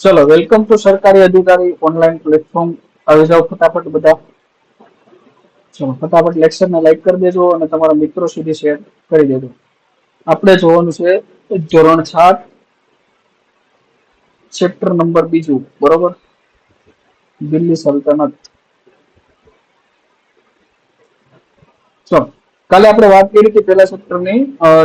ચલો welcome to સરકારી અધિકારી ઓનલાઈન પ્લેટફોર્મ આવી જાઓ ફટાફટ બધા. ચલો, ફટાફટ લેક્ચરને લાઈક કરી દેજો અને તમારા મિત્રો સુધી શેર કરી દેજો. આપણે જોવાનું છે ધોરણ સાત ચેપ્ટર નંબર બીજું, બરોબર? દિલ્હી સલ્તનત. ચલો, કાલે આપણે વાત કરી હતી પહેલા ચેપ્ટરની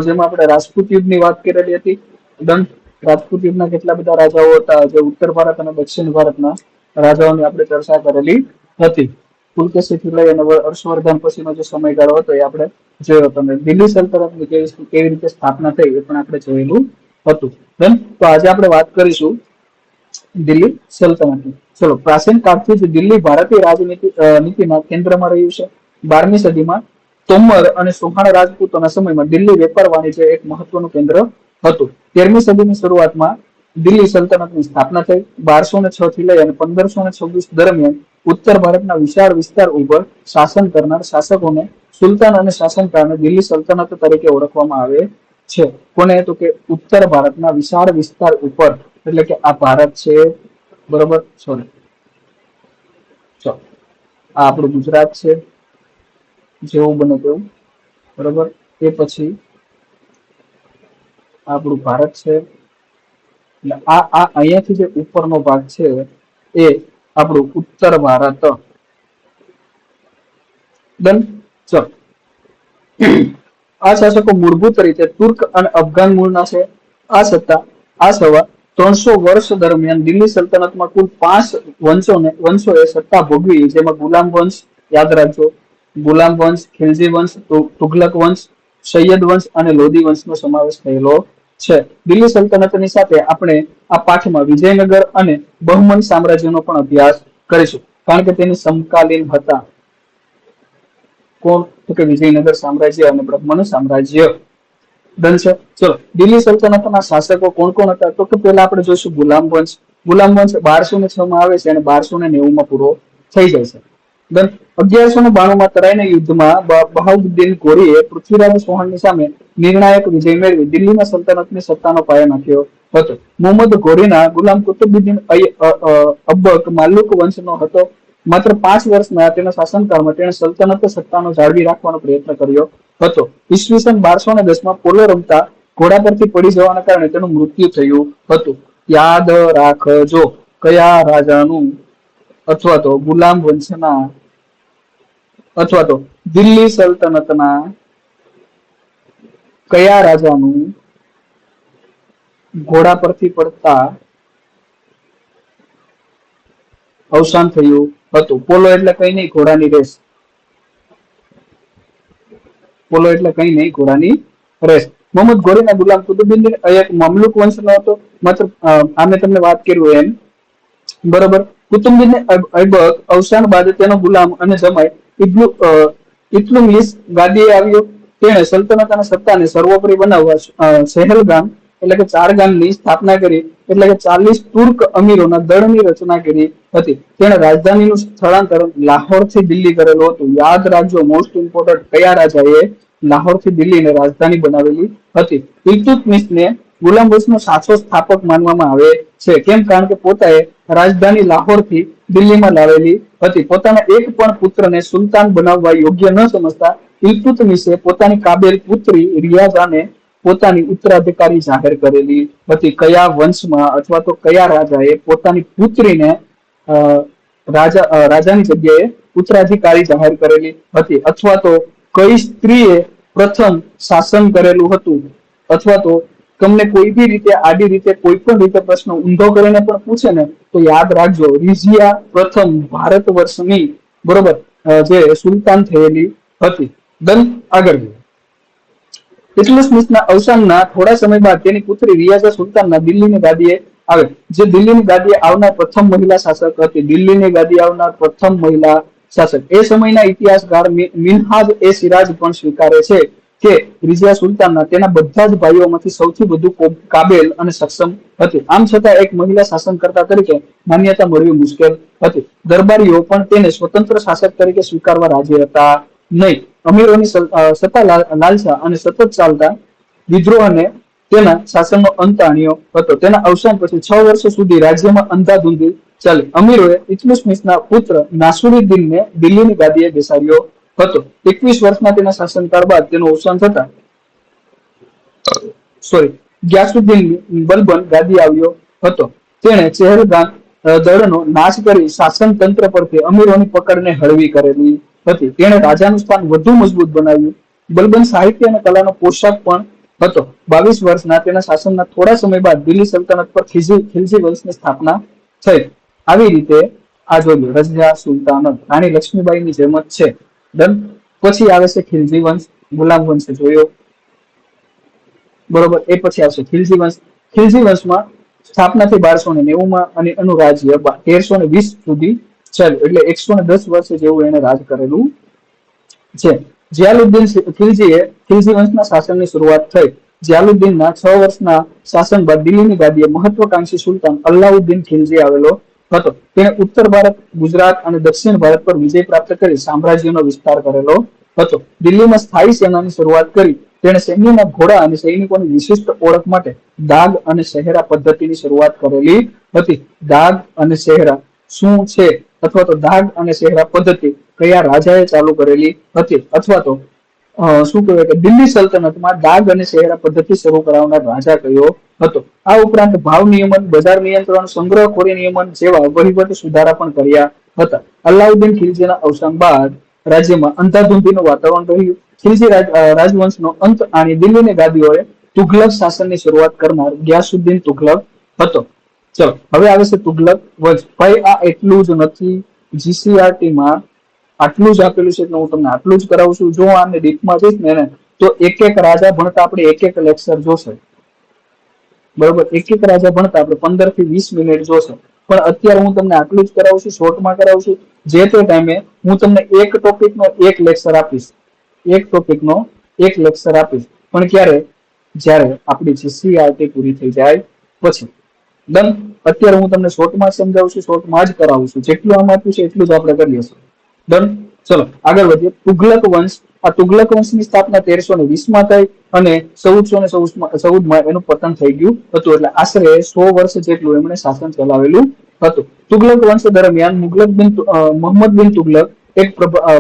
જેમાં આપણે રાજપૂત યુગની વાત કરેલી હતી. ડન રાજપૂત કેટલા બધા રાજાઓ હતા, જે ઉત્તર ભારત અને દક્ષિણ ભારતના રાજાઓની આપણે ચર્ચા કરેલી હતી. પુલકેશીથી લઈ અને હર્ષવર્ધન પછીનો જે સમયગાળો હતો એ આપણે જોયો. હતો અને દિલ્હી સલ્તનતની કેવી કેવી રીતે સ્થાપના થઈ એ પણ આપણે જોયેલું હતું. ડન તો આજે આપણે વાત કરીશું દિલ્હી સલ્તનતની. ચલો, પ્રાચીન કાળથી જ દિલ્હી ભારતીય રાજનીતિ નીતિના કેન્દ્રમાં રહ્યું છે. બારમી સદીમાં તોમર અને સુહાણ રાજપૂતોના સમયમાં દિલ્હી વેપાર વાણિજ્ય એક મહત્વનું કેન્દ્ર હતું. તેરમી સદીની શરૂઆતમાં દિલ્હી સલ્તનતની સ્થાપના થઈ. બારસો ને છ થી લઈ અને પંદરસો ને છવ્વીસ દરમિયાન ઉત્તર ભારતના વિશાળ વિસ્તાર ઉપર શાસન કરનાર શાસકોને સુલતાન અને શાસનકારને દિલ્હી સલ્તનત તરીકે ઓળખવામાં આવે છે. કોને તો કે ઉત્તર ભારતના વિશાળ વિસ્તાર ઉપર. એટલે કે આ ભારત છે. બરોબર? સોરી આ આપણું ગુજરાત છે. જેવું બને તેવું. બરોબર? એ પછી આપણું ભારત છે. આ આ અહીંયાથી જે ઉપરનો ભાગ છે, એ આપણું ઉત્તર ભારત. ડન આ શાસકો મૂળભૂત રીતે તુર્ક અને અફઘાન મૂળના છે. આ સત્તા, આ સવા ત્રણસો વર્ષ દરમિયાન દિલ્હી સલ્તનતમાં કુલ પાંચ વંશોને, વંશોએ સત્તા ભોગવી, જેમાં ગુલામ વંશ યાદ રાખજો. ગુલામ વંશ, ખિલજી વંશ તુઘલક વંશ, સૈયદ વંશ અને લોધી વંશનો સમાવેશ થયેલો છે. દિલ્હી સલ્તનતની સાથે આપણે આ પાઠમાં વિજયનગર અને બહુમન સામ્રાજ્યનો પણ અભ્યાસ કરીશું. કારણ કે તેની સમકાલીન હતા. કોણ? તો કે વિજયનગર સામ્રાજ્ય અને બ્રહ્મનું સામ્રાજ્ય. ડન છે? ચલો, દિલ્હી સલ્તનતના શાસકો કોણ કોણ હતા? તો કે પહેલા આપણે જોઈશું ગુલામ વંશ. ગુલામ વંશ બારસો ને છ માં આવે છે અને બારસો ને નેવું માં પૂરો થઈ જાય છે. ડન અગિયારસો ને બાણું માં તરાઈના યુદ્ધમાં બહાઉદ્દીન ગોરીએ પૃથ્વીરાજ ચૌહાણની સામે નિર્ણાયક વિજય મેળવી દિલ્હીના સલ્તનતની સત્તાનો પાયો નાખ્યો હતો. મોહમ્મદ ઘોરીના ગુલામ કુતુબુદ્દીન અબ્બક માલુક વંશનો હતો. માત્ર પાંચ વર્ષના તેના શાસનકાળમાં તેણે સલ્તનત સત્તાનો જાળવી રાખવાનો પ્રયત્ન કર્યો હતો. ઈસવીસન બારસો ને દસમાં પોલો રમતા ઘોડા પરથી પડી જવાના કારણે તેનું મૃત્યુ થયું હતું. યાદ રાખજો, કયા રાજાનું અથવા તો ગુલામ વંશના અથવા તો દિલ્હી સલ્તનતના કયા રાજાનું ઘોડા પરથી પડતા અવસાન થયું હતું? પોલો એટલે કઈ નહીં, ઘોડાની રેસ. પોલો એટલે કઈ નહીં, ઘોડાની રેસ. મોહમ્મદ ઘોરીના ગુલામ કુતુબુદ્દીન એક મમલુક વંશનો હતો. માત્ર આમે તમને વાત કર્યું એમ. બરોબર? કુતુબુદ્દીન ઐબક અવસાન બાદ તેનો ગુલામ અને જમાઈ અ, ઇલ્તુત્મિશ ગાદીએ આવ્યો. તેણે સલ્તનત અને સત્તાને સર્વોપરી બનાવવા સહેલગામ એટલે કે ચાર સ્થાપના કરી એટલે કે ચાલીસ તુર્ક અમીરોના દળની રચના કરી હતી. તેણે રાજધાનીનું સ્થળાંતર લાહોરથી દિલ્હી કરેલું હતું. યાદ રાખજો મોસ્ટ ઇમ્પોર્ટન્ટ કયા રાજાએ લાહોરથી દિલ્હીને રાજધાની બનાવેલી હતી. ઇલ્તુત્મિશને વંશનો સાચો સ્થાપક માનવામાં આવે છે. કેમ? કારણ કે પોતાએ રાજધાની લાહોરથી દિલ્હીમાં લાવેલી હતી. પોતાના એક પણ પુત્રને સુલતાન બનાવવા યોગ્ય ન સમજતા ઇલતુતમિશે પોતાની કાબેલ પુત્રી રિયાઝાને પોતાની ઉત્તરાધિકારી જાહેર કરેલી હતી. કયા વંશમાં અથવા તો કયા રાજાએ પોતાની પુત્રીને રાજા રાજાની જગ્યાએ ઉત્તરાધિકારી જાહેર કરેલી હતી? અથવા તો કઈ સ્ત્રીએ પ્રથમ શાસન કરેલું હતું? અથવા તો તમને કોઈ બી રીતે આડી રીતે કોઈ પણ રીતે પ્રશ્ન ઊંધો કરીને પણ પૂછે ને, તો યાદ રાખજો, રિઝિયા પ્રથમ ભારત વર્ષની બરોબર જે સુલતાન થયેલી હતી. દન આગળ ઇલ્તુત્મિશના અવસાનના થોડા સમય બાદ તેની પુત્રી રિયાઝા સુલતાનના દિલ્હીની ગાદીએ આવે. જે દિલ્હીની ગાદીએ આવનાર પ્રથમ મહિલા શાસક હતી. દિલ્હીની ગાદી આવનાર પ્રથમ મહિલા શાસક. એ સમયના ઇતિહાસકાર મિનહાજ એ સિરાજ પણ સ્વીકારે છે. કે રિઝિયા સુલતાનના તેના બધા જ ભાઈઓમાંથી સૌથી વધુ કાબેલ અને સક્ષમ હતી. આમ છતાં એક મહિલા શાસનકર્તા તરીકે માન્યતા મળવી મુશ્કેલ હતી. દરબારીઓ પણ તેને સ્વતંત્ર શાસક તરીકે સ્વીકારવા રાજી હતા નહીં. અમીરોની સત્તા લાલ- લાલસા અને સતત ચાલતા વિદ્રોહને તેના શાસનનો અંત આણ્યો હતો. તેના અવસાન પછી છ વર્ષ સુધી રાજ્યમાં અંધાધૂંધી ચાલી. અમીરોએ ઇલ્તુત્મિશના પુત્ર નાસુરુદ્દીનને દિલ્હીની ગાદીએ બેસાડ્યો હતો. એકવીસ વર્ષના તેના શાસનકાળ બાદ તેનું અવસાન થતા સોરી ગ્યાસુદ્દીન બલબન ગાદી આવ્યો હતો. તેણે ચહેરગાન દળનો નાશ કરી શાસન તંત્ર પરથી અમીરોની પકડને હળવી કરેલી હતી. તેણે રાજાનું સ્થાન વધુ મજબૂત બનાવ્યું. બલબન સાહિત્ય અને કલાનો પોશાક પણ હતો. બાવીસ વર્ષના તેના શાસનના થોડા સમય બાદ દિલ્હી સલ્તનત પર ખિલજી ખિલજી વંશની સ્થાપના થઈ. આવી રીતે આ જોયું. રજા સુલતાનત. રાણી લક્ષ્મીબાઈની જેમ જ છે. ડન પછી આવે છે ખિલજી વંશ, ગુલામ વંશ, જોયો? બરોબર, એ પછી આવશે ખિલજી વંશ. ખિલજી વંશમાં સ્થાપના થઈ બારસો ને નેવું માં અને એનું રાજ્ય તેરસો ને વીસ સુધી ચાલ્યું એટલે એકસો ને દસ વર્ષ જેવું એને રાજ કરેલું છે. જિયાલુદ્દીન ખિલજીએ ખિલજી વંશના શાસનની શરૂઆત થઈ. જ્યાલુદ્દીનના છ વર્ષના શાસન બાદ દિલ્હીની ગાદીએ મહત્વકાંક્ષી સુલતાન અલ્લાઉદ્દીન ખિલજી આવેલો હતો. તેણે ઉત્તર ભારત, ગુજરાત અને દક્ષિણ ભારત પર વિજય પ્રાપ્ત કરી સામ્રાજ્યનો વિસ્તાર કરેલો હતો. દિલ્હીમાં સ્થાયી સેનાની શરૂઆત કરી તેણે સૈન્યના ઘોડા અને સૈનિકોની વિશિષ્ટ ઓળખ માટે દાગ અને શહેરા પદ્ધતિની શરૂઆત કરેલી હતી. દાગ અને શહેરા શું છે? અથવા તો દાગ અને શહેરા પદ્ધતિ કયા રાજાએ ચાલુ કરેલી હતી? અથવા તો શું કહેવાય કે દિલ્હી સલ્તનતમાં દાગ અને શહેરા પદ્ધતિ શરૂ કરાવનાર રાજા કયો? હતો. આ ઉપરાંત ભાવ નિયમન, બજાર નિયંત્રણ, સંગ્રહખોરી નિયમન જેવા વહીવટ સુધારા પણ કર્યા હતા. અલાઉદ્દીન ખિલજીના અવસાન બાદ રાજ્યમાં અંધાધૂંધીનું વાતાવરણ રહ્યું. ખિલજી રાજવંશનો અંત આણી દિલ્હીની ગાદીઓએ તુઘલક શાસનની શરૂઆત કરનાર ગ્યાસુદ્દીન તુઘલક હતો. ચલો, હવે આવે છે તુઘલક વંશ. ભાઈ, આ એટલું જ નથી. જીસીઆરટીમાં આટલું જ આપેલું છે એટલે હું તમને આટલું જ કરાવું છું. જો આને ડીપમાં જઈશ ને તો એક એક રાજા ભણતા આપણે એક એક લેક્ચર જોશે. બરોબર? એક એક રાજા ભણતા, આપણે પંદરથી વીસ મિનિટ જોશે. પણ અત્યારે હું તમને આટલું જ કરાવું છું શોર્ટમાં કરાવું છું. જે તે ટાઈમે હું તમને એક ટોપિકનો એક લેક્ચર આપીશ. એક ટોપિકનો એક લેક્ચર આપીશ. પણ ક્યારે? જ્યારે આપણી જે સીઆરટી પૂરી થઈ જાય પછી. ડન અત્યારે હું તમને શોર્ટમાં સમજાવું છું શોર્ટમાં જ કરાવું છું. જેટલું આમ આપ્યું છે એટલું જ આપણે કરીએ છીએ. ડન ચલો, આગળ વધીએ. તુગલક વંશ, આ તુગલક વંશની સ્થાપના તેરસો ને વીસમાં થઈ અને ચૌદસો ને ચૌદમાં એનું પતન થઈ ગયું હતું. એટલે આશરે સો વર્ષ જેટલું એમણે શાસન ચલાવેલું હતું. તુગલક વંશ દરમિયાન મુગલક બિન મોહમ્મદ બિન તુગલક એક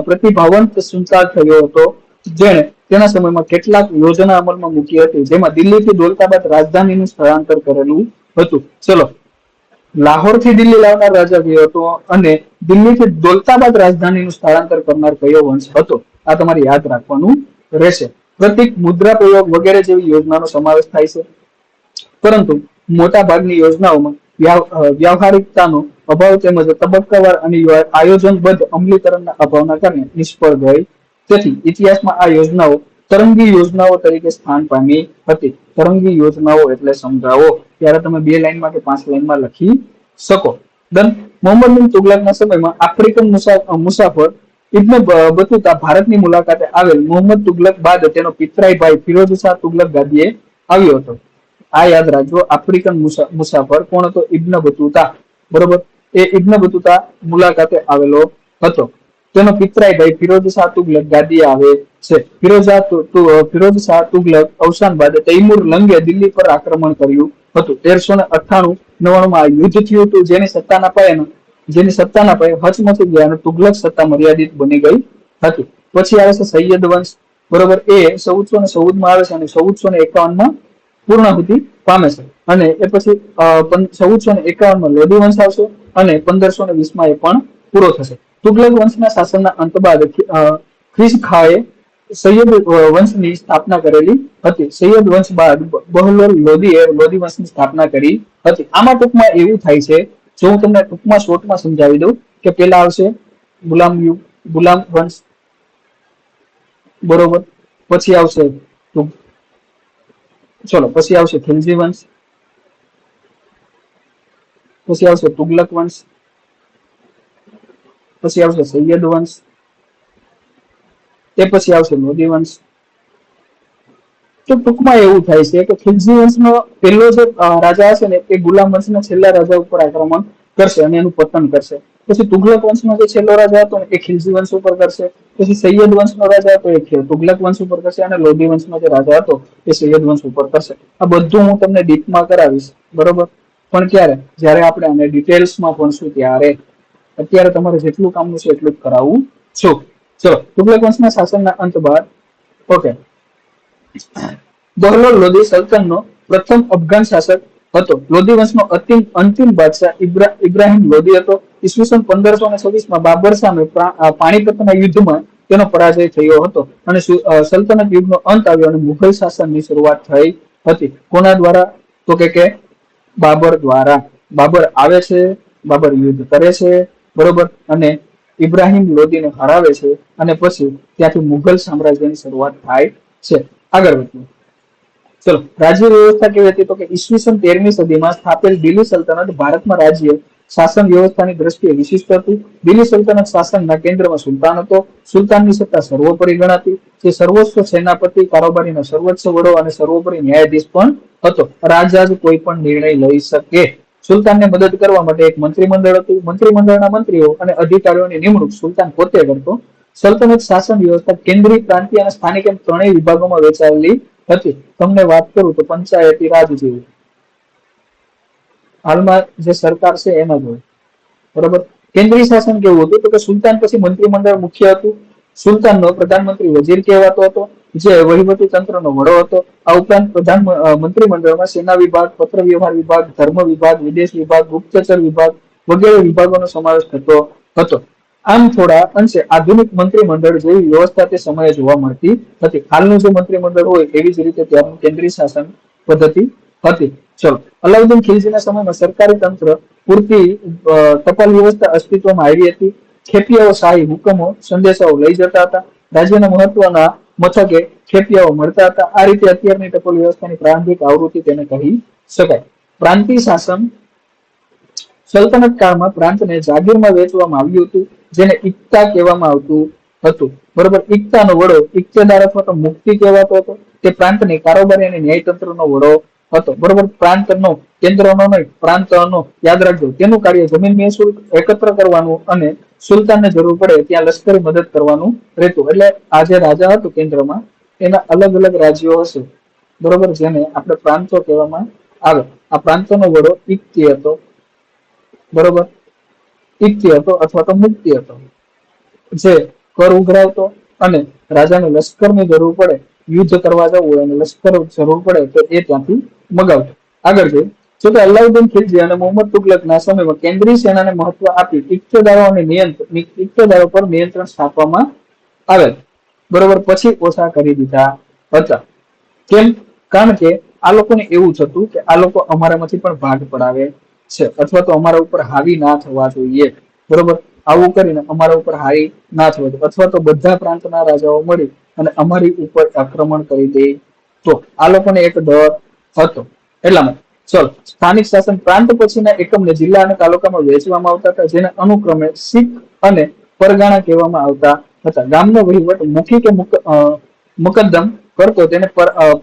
પ્રતિભાવંત સુલતાન થયો હતો, જેણે તેના સમયમાં કેટલાક યોજના અમલમાં મૂકી હતી, જેમાં દિલ્હીથી દોલતાબાદ રાજધાનીનું સ્થળાંતર કરેલું હતું. ચલો લાહોરથી દિલ્હી લાવનાર રાજા કયો હતો અને દિલ્હીથી દોલતાબાદ રાજધાનીનું સ્થળાંતર કરનાર કયો વંશ હતો. આ તમારે યાદ રાખવાનું રહેશે. પ્રતિક મુદ્રા પ્રયોગ વગેરે જેવી યોજનાનો સમાવેશ થાય છે. પરંતુ મોટા ભાગની યોજનાઓમાં વ્યવહારિકતાનો અભાવ તેમજ તબક્કાવાર અને આયોજનબદ્ધ અમલીકરણના અભાવના કારણે નિષ્ફળ ગઈ. તેથી ઇતિહાસમાં આ યોજનાઓ તરંગી યોજનાઓ તરીકે સ્થાન પામી હતી. તરંગી યોજનાઓ એટલે સમજાવો, ત્યારે તમે બે લાઈનમાં કે પાંચ લાઈનમાં લખી શકો. દન મોહમ્મદ બિન તુગલકના સમયમાં આફ્રિકન મુસાફર ઇબ્ન બતુતા ભારતની મુલાકાતે આવેલ મોહમ્મદ તુગલક બાદ તેનો પિતરાઈ ભાઈ ફિરોજ શાહ તુગલક ગાદીએ આવ્યો હતો. આ યાદ રાખજો, આફ્રિકન મુસાફર કોણ હતો? ઇબ્ન બતુતા. બરોબર? એ ઇબ્ન બતુતા મુલાકાતે આવેલો હતો. તેનો પિતરાઈ ભાઈ ફિરોજ શાહ તુગલક ગાદી આવે છે. ફિરોજ ફિરોજ શાહ તુગલક અવસાન બાદ તૈમુર લંગે દિલ્હી પર આક્રમણ કર્યું હતું. તેરસો ને અઠ્ઠાણું નવાણું માં યુદ્ધ થયું હતું. જેની સત્તાના પાયાનું જેની સત્તાના પાયે હચમચી ગયા તુગલક સત્તા મર્યાદિત બની ગઈ હતી. પછી આવે છે સૈયદ વંશ. બરોબર, એ ચૌદસો ને ચૌદમાં આવે છે અને ચૌદસો ને એકાવનમાં પૂર્ણાહુતિ પામે છે. અને એ પછી ચૌદસો ને એકાવનમાં લોધી વંશ આવશે અને પંદરસો ને વીસમાં એ પણ પૂરો થશે. તુગલક વંશના શાસનના અંત બાદ ખ્રિસ ખાએ સૈયદ વંશની સ્થાપના કરેલી હતી. સૈયદ વંશ બાદ બહલોલ લોધીએ લોધી વંશની સ્થાપના કરી હતી. આમાં ટૂંકમાં એવું થાય છે, જો હું તમને ટૂંકમાં શોર્ટમાં સમજાવી દઉં, કે પેલા આવશે ગુલામ યુગ, ગુલામ વંશ, બરોબર? પછી આવશે ચલો, પછી આવશે ખિલજી વંશ, પછી આવશે તુગલક વંશ પછી આવશે સૈયદ વંશ, તે પછી આવશે મોદી વંશ. તો ટૂંકમાં એવું થાય છે કે ખિલજી વંશનો પહેલો જે રાજા હશે ને, એ ગુલામ વંશના છેલ્લા રાજા ઉપર આક્રમણ કરશે અને એનું પતન કરશે. પછી તુગલક વંશનો જે છેલ્લો રાજા હતો એ ખિલજી વંશ ઉપર કરશે. પછી સૈયદ વંશનો રાજા હતો, એ તુગલક વંશ ઉપર કરશે અને લોધી વંશનો જે રાજા હતો, એ સૈયદ વંશ ઉપર કરશે. આ બધું હું તમને ડીપમાં કરાવીશ, બરોબર? પણ ક્યારે? જ્યારે આપણે આને ડિટેલ્સમાં ભણશું ત્યારે. અત્યારે તમારે જેટલું કામનું છે એટલું જ કરાવવું છું. ચલો, તુગલક વંશના શાસનના અંત બાદ, ઓકે. બહલોલ લોધી સલ્તનનો પ્રથમ અફઘાન શાસક હતો. લોધી વંશનો અંતિમ અંતિમ બાદશાહ ઇબ્રાહિમ લોધી હતો. ઈસવીસન પંદરસો ને છવ્વીસમાં બાબર સામે પાણીપતના યુદ્ધમાં તેનો પરાજય થયો હતો. અને સલ્તનત યુગનો અંત આવ્યો અને મુઘલ શાસનની શરૂઆત થઈ હતી. કોના દ્વારા? તો કે, બાબર દ્વારા. બાબર આવે છે, બાબર યુદ્ધ કરે છે બરોબર? અને ઇબ્રાહિમ લોદીને હરાવે છે અને પછી ત્યાંથી મુઘલ સામ્રાજ્યની શરૂઆત થાય છે. આગળ વધીએ. ચલો, રાજ્ય વ્યવસ્થા કેવી હતી તો કે ઈસવીસન તેરમી સદીમાં સ્થાપેલ દિલ્હી સલ્તનત ભારતમાં રાજ્ય શાસન વ્યવસ્થાની દ્રષ્ટિએ વિશિષ્ટ હતું. દિલ્હી સલ્તનત શાસનના કેન્દ્રમાં સુલતાન હતો. સુલતાનની સત્તા સર્વોપરી ગણાતી. જે સર્વોચ્ચ સેનાપતિ, કારોબારીનો સર્વોચ્ચ વડો અને સર્વોપરી ન્યાયાધીશ પણ હતો. રાજા જ કોઈ પણ નિર્ણય લઈ શકે. સુલતાનને મદદ કરવા માટે એક મંત્રીમંડળ હતું. મંત્રીમંડળના મંત્રીઓ અને અધિકારીઓની નિમણૂક સુલતાન પોતે કરતો. સલ્તનત શાસન વ્યવસ્થા કેન્દ્રીય પ્રાંતીય અને સ્થાનિક એમ ત્રણેય વિભાગોમાં વેચાયેલી હતી. તમને વાત કરું તો પંચાયતી રાજ જેવી. હાલમાં જે સરકાર છે એમાં જ હોય. બરોબર? કેન્દ્રીય શાસન કેવું હતું? તો કે સુલતાન પછી મંત્રીમંડળ મુખ્ય હતું. સુલતાનનો પ્રધાનમંત્રી વજીર કહેવાતો હતો. જે વહીવટી તંત્રનો વડો હતો. આ ઉપરાંત પ્રધાન મંત્રીમંડળમાં સેના વિભાગ, પત્ર વ્યવહાર વિભાગ, ધર્મ વિભાગ, વિદેશ વિભાગ, ગુપ્તચર વિભાગ વગેરે વિભાગોનો સમાવેશ થતો હતો. આમ થોડા અંશે આધુનિક મંત્રીમંડળ જેવી વ્યવસ્થા તે સમયે જોવા મળતી હતી. હાલનું જે મંત્રીમંડળ હોય એવી જ રીતે ત્યારનું કેન્દ્રીય શાસન પદ્ધતિ હતી. ચલો અલાઉદ્દીન ખિલજીના સમયમાં સરકારી તંત્ર પૂરતી ટપાલ વ્યવસ્થા અસ્તિત્વમાં આવી હતી. ખેપિયાઓ શાહી હુકમો, સંદેશાઓ લઈ જતા હતા. રાજ્યના મહત્વના મથકે ખેપિયાઓ મળતા હતા. આ રીતે અત્યારની ટપોલ વ્યવસ્થાની પ્રારંભિક આવૃત્તિ તેને કહી શકાય. પ્રાંતીય શાસન સલ્તનત કાળમાં પ્રાંતને જાગીરમાં વેચવામાં આવ્યું હતું, જેને ઇક્તા કહેવામાં આવતું હતું. બરોબર, ઇક્તાનો વડો ઇક્તેદાર અથવા તો મુક્તિ કહેવાતો હતો. તે પ્રાંતની કારોબારી અને ન્યાયતંત્રનો વડો હતો. બરોબર, પ્રાંતનો કેન્દ્રનો નહીં, પ્રાંતનો યાદ રાખજો. તેનું કાર્ય જમીન મહેસૂલ એકત્ર કરવાનું અને સુલતાનને જરૂર પડે ત્યાં લશ્કર મદદ કરવાનું રહેતું. એટલે આ જે રાજા હતો કેન્દ્રમાં, એના અલગ અલગ રાજ્યો હશે. બરોબર? જેને આપણે પ્રાંતો કહેવામાં આવે. આ પ્રાંતોનો વડો ઇક્તિ હતો. બરોબર? ઇક્તિ હતો અથવા તો મુક્તિ હતો. જે કર ઉઘરાવતો અને રાજાને લશ્કરની જરૂર પડે, યુદ્ધ કરવા જવું હોય અને લશ્કર જરૂર પડે, તો એ ત્યાંથી મગાવતો. આગળ જઈએ. જો કે અલાઉદ્દીન ખિલજી અને મોહમ્મદ તુગલકના સમયમાં કેન્દ્રીય સેનાને મહત્વ આપી ઇક્તેદારો નિયંત્રણ ઇક્તેદારો પર નિયંત્રણ સ્થાપવામાં આવેલ બરોબર, પછી ઓછા કરી દીધા હતા. કેમ? કારણ કે આ લોકોને એવું થતું કે આ લોકો અમારામાંથી પણ ભાગ પડાવે છે અથવા તો અમારા ઉપર હાવી ના થવા જોઈએ. બરોબર? આવું કરીને અમારા ઉપર હાવી ના થવા જોઈએ. અથવા તો બધા પ્રાંતના રાજાઓ મળી અને અમારી ઉપર આક્રમણ કરી દે તો આ લોકોને એક ડર હતો. એટલા માટે ચલો, સ્થાનિક શાસન પ્રાંત પછીના એકમને જિલ્લા અને તાલુકામાં વહેંચવામાં આવતા હતા, જેને અનુક્રમે શીખ અને પરગાણા કહેવામાં આવતા હતા. ગામનો વહીવટ મુખી કે મુકદ્દમ કરતો તેને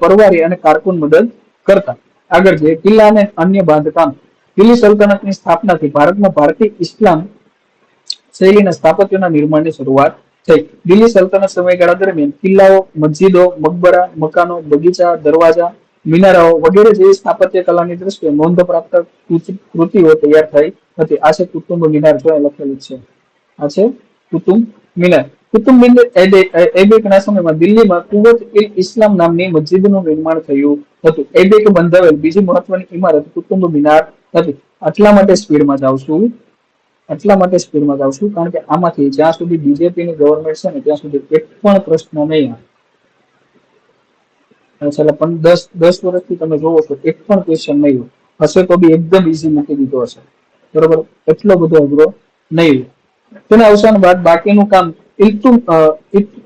પરવારી અને કારકુન મદદ કરતા. આગળ જઈએ, કિલ્લા અને અન્ય બાંધકામ. દિલ્હી સલ્તનતની સ્થાપનાથી ભારતમાં ભારતીય ઇસ્લામ શૈલીના સ્થાપત્યના નિર્માણની શરૂઆત થઈ. દિલ્હી સલ્તનત સમયગાળા દરમિયાન કિલ્લાઓ, મસ્જિદો, મકબરા, મકાનો, બગીચા, દરવાજા મિનારાઓ વગેરે જેવી સ્થાપત્ય કલાની દ્રષ્ટિએ નોંધપ્રાપ્ત કૃતિ- કૃતિઓ તૈયાર થઈ હતી. આ છે કુટુંબ મિનાર જો લખેલું છે. આ છે કુતુબ મિનાર. કુટુંબ મિનાર એબે- એબેકના સમયમાં દિલ્હીમાં કુવત ઇલ ઇસ્લામ નામની મસ્જિદનું નિર્માણ થયું હતું. એબેક બંધાવેલ બીજી મહત્વની ઇમારત કુટુંબ મિનાર હતી. આટલા માટે સ્પીડમાં જાઉં છું. એટલા માટે સ્પીડમાં જાઉં છું કારણ કે આમાંથી જ્યાં સુધી બીજેપીની ગવર્મેન્ટ છે ને ત્યાં સુધી એક પણ પ્રશ્ન નહીં આવે. છેલ્લા પણ દસ દસ વર્ષથી તમે જોવો છો એક પણ ક્વેશ્ચન નહીં હોય. હશે તો બી એકદમ ઇઝી મૂકી દીધો હશે. બરોબર? એટલો બધો અઘરો નહીં તેના અવસાન બાદ બાકીનું કામ ઇલ્તુમ અ, ઇલ-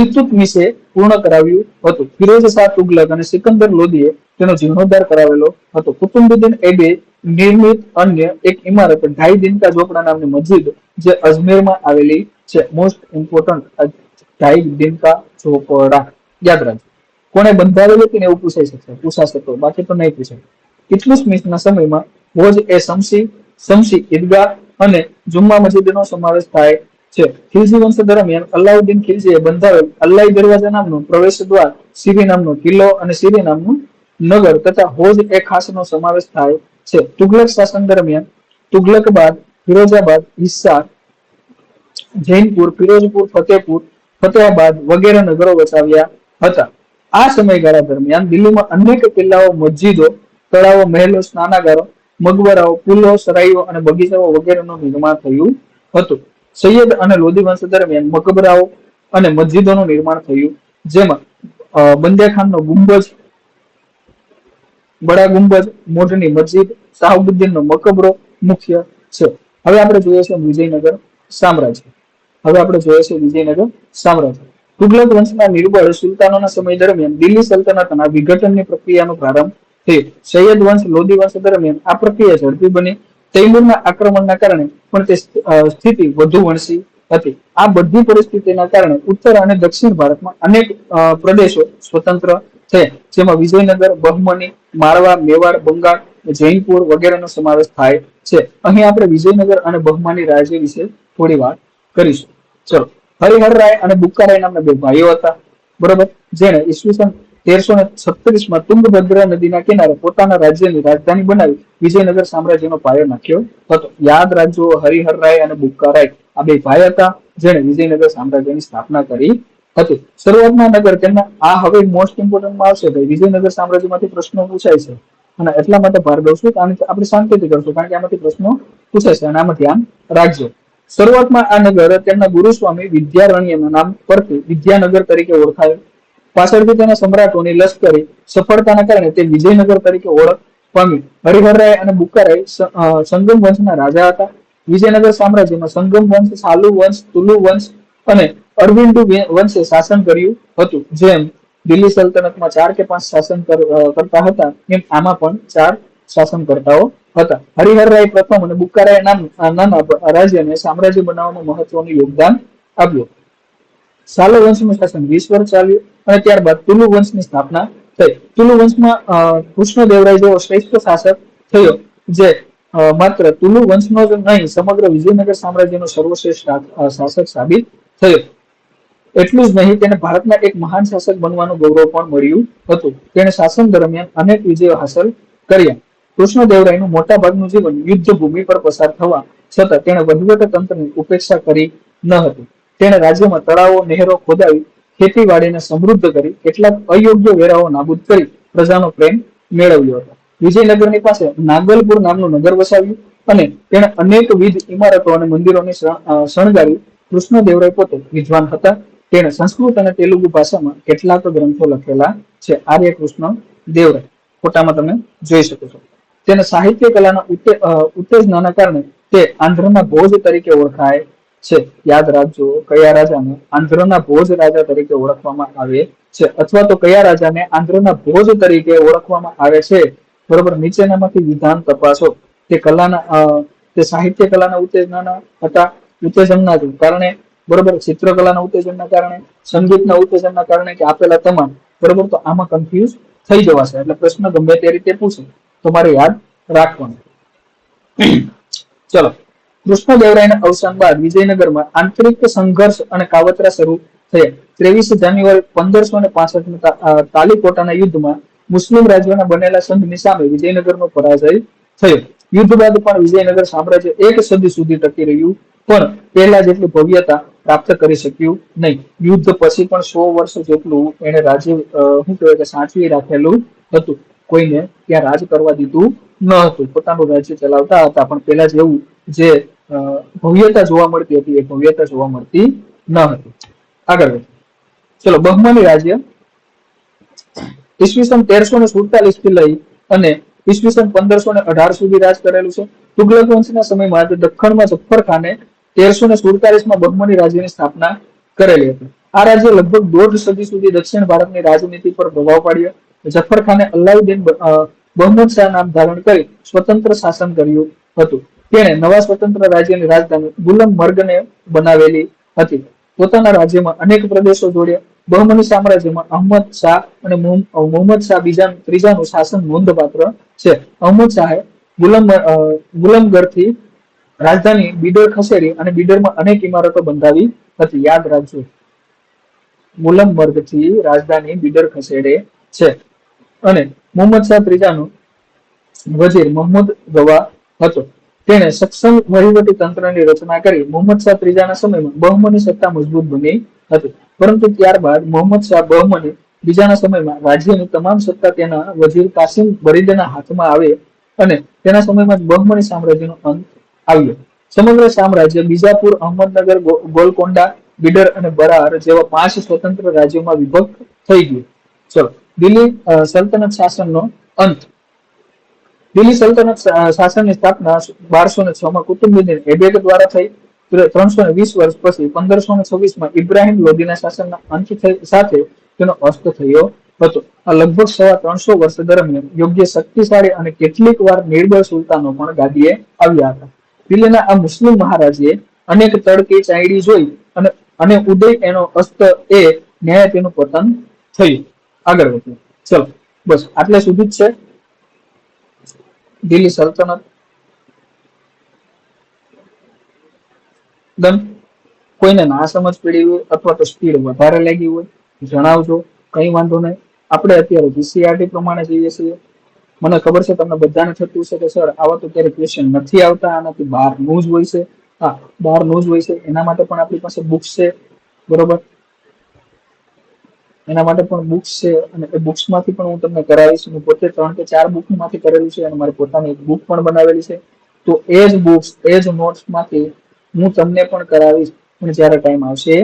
ઇલ્તુત્મિશે પૂર્ણ કરાવ્યું હતું. ફિરોઝ શાહ તુગલક અને સિકંદર લોદીએ તેનો જીર્ણોદ્ધાર કરાવેલો હતો. કુતુબુદ્દીન એબે નિર્મિત અન્ય એક ઇમારત ઢાઈ દિનકા ઝોપડા નામની મસ્જિદ જે અજમેરમાં આવેલી છે. Most important Dhai Dinka Jhopda. યાદ રાખજો. કોણે બંધાવેલું કે એવું પૂછાઈ શકશે પૂછાશે તો. બાકી તો નહીં પૂછાય. ઇટલુસ મિસના સમયમાં ભોજ એ શમસી શમસી ઈદગાહ અને જુમ્મા મસ્જિદનો સમાવેશ થાય છે. ખિલજી વંશ દરમિયાન અલાઉદ્દીન ખિલજીએ બંધાવેલ અલ્લાઈ દરવાજા નામનો પ્રવેશ દ્વાર સિરી નામનો કિલ્લો અને સિરી નામનું નગર તથા હોજ એ ખાસનો સમાવેશ થાય છે. તુગલક શાસન દરમિયાન તુગલક બાદ ફિરોજાબાદ હિસ્સા જૈનપુર, ફિરોજપુર, ફતેહપુર, ફતેહાબાદ વગેરે નગરો વસાવ્યા હતા. આ સમયગાળા દરમિયાન દિલ્હીમાં અનેક કિલ્લાઓ, મસ્જિદો, તળાવો, મહેલો, સ્નાનાગારો, મકબરાઓ, પુલો, સરાઈઓ અને બગીચાઓ વગેરેનું નિર્માણ થયું હતું. સૈયદ અને લોધી વંશ દરમિયાન મકબરાઓ અને મસ્જિદોનું નિર્માણ થયું, જેમાં બંદેખાનનો ગુંબજ, બડા ગુંબજ, મોઢની મસ્જિદ શાહબુદ્દીનનો મકબરો મુખ્ય છે. હવે આપણે જોઈએ છે વિજયનગર સામ્રાજ્ય. હવે આપણે જોઈએ છે વિજયનગર સામ્રાજ્ય. તુગલક વંશના નિર્બળ સુલતાનોના સમય દરમિયાન દિલ્હી સલ્તનતના વિઘટનની પ્રક્રિયાનો પ્રારંભ થયો. સૈયદ વંશ લોધી વંશ દરમિયાન આ પ્રક્રિયા ઝડપી બની. તૈમુરના આક્રમણના કારણે પણ તે સ્થિતિ વધુ વણસી હતી. આ બધી પરિસ્થિતિના કારણે ઉત્તર અને દક્ષિણ ભારતમાં અનેક પ્રદેશો સ્વતંત્ર થયા. જેમાં વિજયનગર, બહમની માળવા મેવાડ, બંગાળ, જૈનપુર વગેરેનો સમાવેશ થાય છે. અહીં આપણે વિજયનગર અને બહમાની રાજ્ય વિશે થોડી વાત કરીશું. ચલો. હરિહર રાય અને બુક્કા રાય નામના બે ભાઈઓ હતા. બરોબર? જેને ઈસવીસન તેરસો ને છત્રીસમાં તુંગભદ્રા નદીના કિનારે પોતાના રાજ્યની રાજધાની બનાવી વિજયનગર સામ્રાજ્યનો પાયો નાખ્યો હતો. યાદ રાખજો, હરિહર રાય અને બુક્કા રાય આ બે ભાઈ હતા જેને વિજયનગર સામ્રાજ્યની સ્થાપના કરી હતી. શરૂઆતમાં નગર તેમના આ હવે મોસ્ટ ઇમ્પોર્ટન્ટમાં આવશે, ભાઈ. વિજયનગર સામ્રાજ્યમાંથી પ્રશ્નો પૂછાય છે. અને એટલા માટે ભાર દઉં છું આપણે શાંતિથી કરશું, કારણ કે આમાંથી પ્રશ્નો પૂછાય છે અને આમાં ધ્યાન રાખજો. શરૂઆતમાં આ નગર તેમના ગુરુસ્વામી વિદ્યારણ્યના નામ પરથી વિદ્યાનગર તરીકે ઓળખાયો. પાછળથી તેના સમ્રાટોની લશ્કરી સફળતાના કારણે તે વિજયનગર તરીકે ઓળખ પામ્યું હરિહરરાય અને બુકારાય સંગમ વંશના રાજા હતા. વિજયનગર સામ્રાજ્યમાં સંગમ વંશ, સાલુ વંશ, તુલુ વંશ અને અરવિંદુ વંશે શાસન કર્યું હતું. જેમ દિલ્હી સલ્તનતમાં ચાર કે પાંચ શાસન કરતા હતા, એમ આમાં પણ ચાર શાસન કરતાઓ હતા. હરિહરરાય પ્રથમ અને બુકારાય નાના રાજ્યને સામ્રાજ્ય બનાવવામાં મહત્વનું યોગદાન આપ્યું. સાલો વંશનું શાસન વીસ વર્ષ ચાલ્યું અને ત્યારબાદ તુલુ વંશની સ્થાપના થઈ. તુલુ વંશમાં કૃષ્ણદેવરાય જેવો શ્રેષ્ઠ શાસક થયો, જે માત્ર તુલુ વંશનો જ નહીં, સમગ્ર વિજયનગર સામ્રાજ્યનો સર્વશ્રેષ્ઠ શાસક સાબિત થયો. એટલું જ નહીં, તેને ભારતના એક મહાન શાસક બનવાનું ગૌરવ પણ મળ્યું હતું. તેણે શાસન દરમિયાન અનેક વિજયો હાંસલ કર્યા. કૃષ્ણદેવરાયનું મોટા ભાગનું જીવન યુદ્ધ ભૂમિ પર પસાર થવા છતાં તેણે વહીવટ તંત્રની ઉપેક્ષા કરી ન હતી. તેણે રાજ્યમાં તળાવો, નહેરો ખોદાવી, ખેતીવાડીને સમૃદ્ધ કરી, કેટલાક અયોગ્ય વેરાઓ નાબૂદ કરી પ્રજાનો પ્રેમ મેળવ્યો હતો. વિજયનગરની પાસે નાગલપુર નામનું નગર વસાવ્યું અને તેણે અનેક વિધ ઇમારતો અને મંદિરોની શણગારી કૃષ્ણદેવરાય પોતે વિદ્વાન હતા. તેણે સંસ્કૃત અને તેલુગુ ભાષામાં કેટલાક ગ્રંથો લખેલા છે. આર્ય કૃષ્ણ દેવરાય. ફોટામાં તમે જોઈ શકો છો. તેને સાહિત્ય કલાના ઉત્તેજનાના કારણે તે આંધ્રના ભોજ તરીકે ઓળખાય છે. યાદ રાખજો, કયા રાજાને આંધ્રના ભોજ રાજા તરીકે ઓળખવામાં આવે છે અથવા તો કયા રાજાને આંધ્રના ભોજ તરીકે ઓળખવામાં આવે છે. બરોબર, નીચેનામાંથી વિધાન તપાસો. તે કલાના તે સાહિત્ય કલાના ઉત્તેજનાના હતા, ઉત્તેજનના કારણે, બરોબર, ચિત્રકલાના ઉત્તેજનના કારણે, સંગીતના ઉત્તેજનના કારણે કે આપેલા તમામ, બરોબર, તો આમાં કન્ફ્યુઝ થઈ જવાશે. એટલે પ્રશ્ન ગમે તે રીતે પૂછે. તમારે યાદ રાખવાનું. ચલો. કૃષ્ણદેવરાયના અવસાન બાદ વિજયનગરમાં આંતરિક સંઘર્ષ અને કાવતરા શરૂ થયા. ત્રેવીસ જાન્યુઆરી પંદરસો ને પાસઠ તાલીકોટાના યુદ્ધમાં મુસ્લિમ રાજ્યોના બનેલા સંઘની સામે વિજયનગરનો પરાજય થયો. યુદ્ધ બાદ પણ વિજયનગર સામ્રાજ્ય એક સદી સુધી ટકી રહ્યું, પણ પહેલા જેટલી ભવ્યતા પ્રાપ્ત કરી શક્યું નહીં. યુદ્ધ પછી પણ સો વર્ષ જેટલું એને રાજ્ય શું કહેવાય કે સાચવી રાખેલું હતું. કોઈને ત્યાં રાજ કરવા દીધું ન હતું. પોતાનું રાજ્ય ચલાવતા હતા, પણ પેલા જેવું જે ભવ્યતા જોવા મળતી હતી, એ ભવ્યતા જોવા મળતી ન હતી. આગળ ચલો, બહમાની રાજ્ય. ઈસવીસન તેરસો ને સુડતાલીસથી લઈ અને ઈસવીસન પંદરસો ને અઢાર સુધી રાજ કરેલું છે. તુગલક વંશના સમયમાં દખણમાં જફર ખાને તેરસો ને સુડતાલીસમાં બહમની રાજ્યની સ્થાપના કરેલી હતી. આ રાજ્ય લગભગ દોઢ સદી સુધી દક્ષિણ ભારતની રાજનીતિ પર પ્રભાવ પાડ્યો. જફર ખાને અલ્લાઉદ્દીન બહમદ શાહ નામ ધારણ કરી સ્વતંત્ર શાસન કર્યું હતું. તેણે નવા સ્વતંત્ર રાજ્યની રાજધાની ગુલમ મર્ગને બનાવેલી હતી. પોતાના રાજ્યમાં અનેક પ્રદેશો જોડ્યા. બહમની સામ્રાજ્યમાં અહમદ શાહ અને મોહમ્મદ શાહ બીજા ત્રીજાનું શાસન નોંધપાત્ર છે. અહમદ શાહે ગુલમ અ, ગુલમગઢથી રાજધાની બીડર ખસેડી અને બીડરમાં અનેક ઇમારતો બંધાવી હતી. યાદ રાખજો. ગુલમબર્ગથી રાજધાની બીડર ખસેડે છે. અને મોહમ્મદ શાહ ત્રીજાનો વજીર મોહમ્મદ ગવા હતો. તેણે સક્ષમ વહીવટી તંત્રની રચના કરી મોહમ્મદ શાહ ત્રીજાના સમયમાં બહમની સત્તા મજબૂત બની હતી. પરંતુ ત્યારબાદ મોહમ્મદ શાહ બહમની બીજાના સમયમાં રાજ્યની તમામ સત્તા તેના વજીર કાસિમ બરીદના હાથમાં આવે અને તેના સમયમાં જ બહમની સામ્રાજ્યનો અંત આવ્યો. સમગ્ર સામ્રાજ્ય બીજાપુર, અહમદનગર ગોલકોંડા બીડર અને બરાર જેવા પાંચ સ્વતંત્ર રાજ્યોમાં વિભક્ત થઈ ગયું. ચલો. દિલ્હી સલ્તનત શાસનનો અંત. દિલ્હી સલ્તનત શાસનની સ્થાપના બારસો ને છ માં કુતુબુદ્દીન એબેક દ્વારા થઈ. ત્રણસો ને વીસ વર્ષ પછી પંદરસો ને છવ્વીસમાં ઇબ્રાહિમ લોદીના શાસનના અંત સાથે તેનો અસ્ત થયો હતો. આ લગભગ સવા ત્રણસો વર્ષ દરમિયાન યોગ્ય શક્તિશાળી અને કેટલીક વાર નિર્બળ સુલતાનો પણ ગાદીએ આવ્યા હતા. દિલ્હીના આ મુસ્લિમ મહારાજે અનેક તડકી ચાયડી જોઈ અને અને ઉદય એનો અસ્ત એ ન્યાય તેનું પતન થયું. આગળ વધવું ચલો, બસ, આટલે સુધી જ છે. દિલ્હી સલ્તનત. ડન કોઈને ના સમજ પડી હોય અથવા તો સ્પીડ વધારે લાગી હોય, જણાવજો, કઈ વાંધો નહીં. આપણે અત્યારે જીસીઆરટી પ્રમાણે જઈએ છીએ. મને ખબર છે, તમને બધાને થતું છે કે, સર, આવા તો ક્યારેય ક્વેશ્ચન નથી આવતા, આનાથી બહારનું જ હોય છે. હા બહારનું જ હોય છે. એના માટે પણ આપણી પાસે બુક્સ છે. બરોબર? એના માટે પણ બુક્સ છે અને એ બુક્સમાંથી પણ હું તમને કરાવીશ. હું પોતે ત્રણ કે ચાર બુકમાંથી કરેલી છે અને મારી પોતાની એક બુક પણ બનાવેલી છે. તો એ જ બુક્સ એ જ નોટ્સમાંથી હું તમને પણ કરાવીશ. પણ જ્યારે ટાઈમ આવશે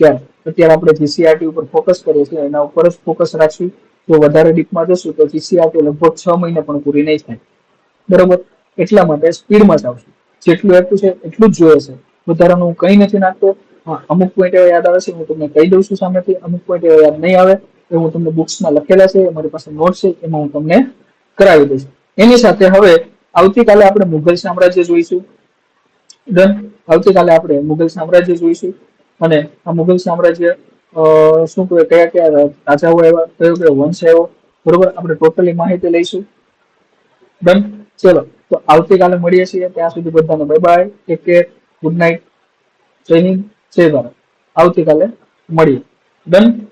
ત્યારે. અત્યારે આપણે જીસીઆરટી ઉપર ફોકસ કરીએ છીએ, એના ઉપર જ ફોકસ રાખશું. જો વધારે ડીપમાં જશું તો જીસીઆરટી લગભગ છ મહિને પણ પૂરી નહીં થાય. બરોબર? એટલા માટે સ્પીડમાં જ આવશું. જેટલું એટલું છે એટલું જ જોઈએ છે. વધારાનું હું કંઈ નથી નાખતો. અમુક પોઈન્ટ એવા યાદ આવે છે, હું તમને કહી દઉં છું સામેથી. અમુક પોઈન્ટ એવા યાદ નહીં આવે, એ હું તમને બુક્સમાં લખેલા છે મારી પાસે નોટ છે, એમાં હું તમને કરાવી દઈશ. એની સાથે હવે આવતીકાલે આપણે મુઘલ સામ્રાજ્ય જોઈશું. ડન આવતીકાલે આપણે મુઘલ સામ્રાજ્ય જોઈશું. અને આ મુઘલ સામ્રાજ્ય શું કહેવાય, કયા કયા રાજાઓ આવ્યા, કયો કયો વંશ આવ્યો, બરોબર? આપણે ટોટલી માહિતી લઈશું. ડન ચલો, તો આવતીકાલે મળીએ છીએ. ત્યાં સુધી બધાને bye bye take care good night Hind જય ભારત. આવતીકાલે મળીએ. ડન.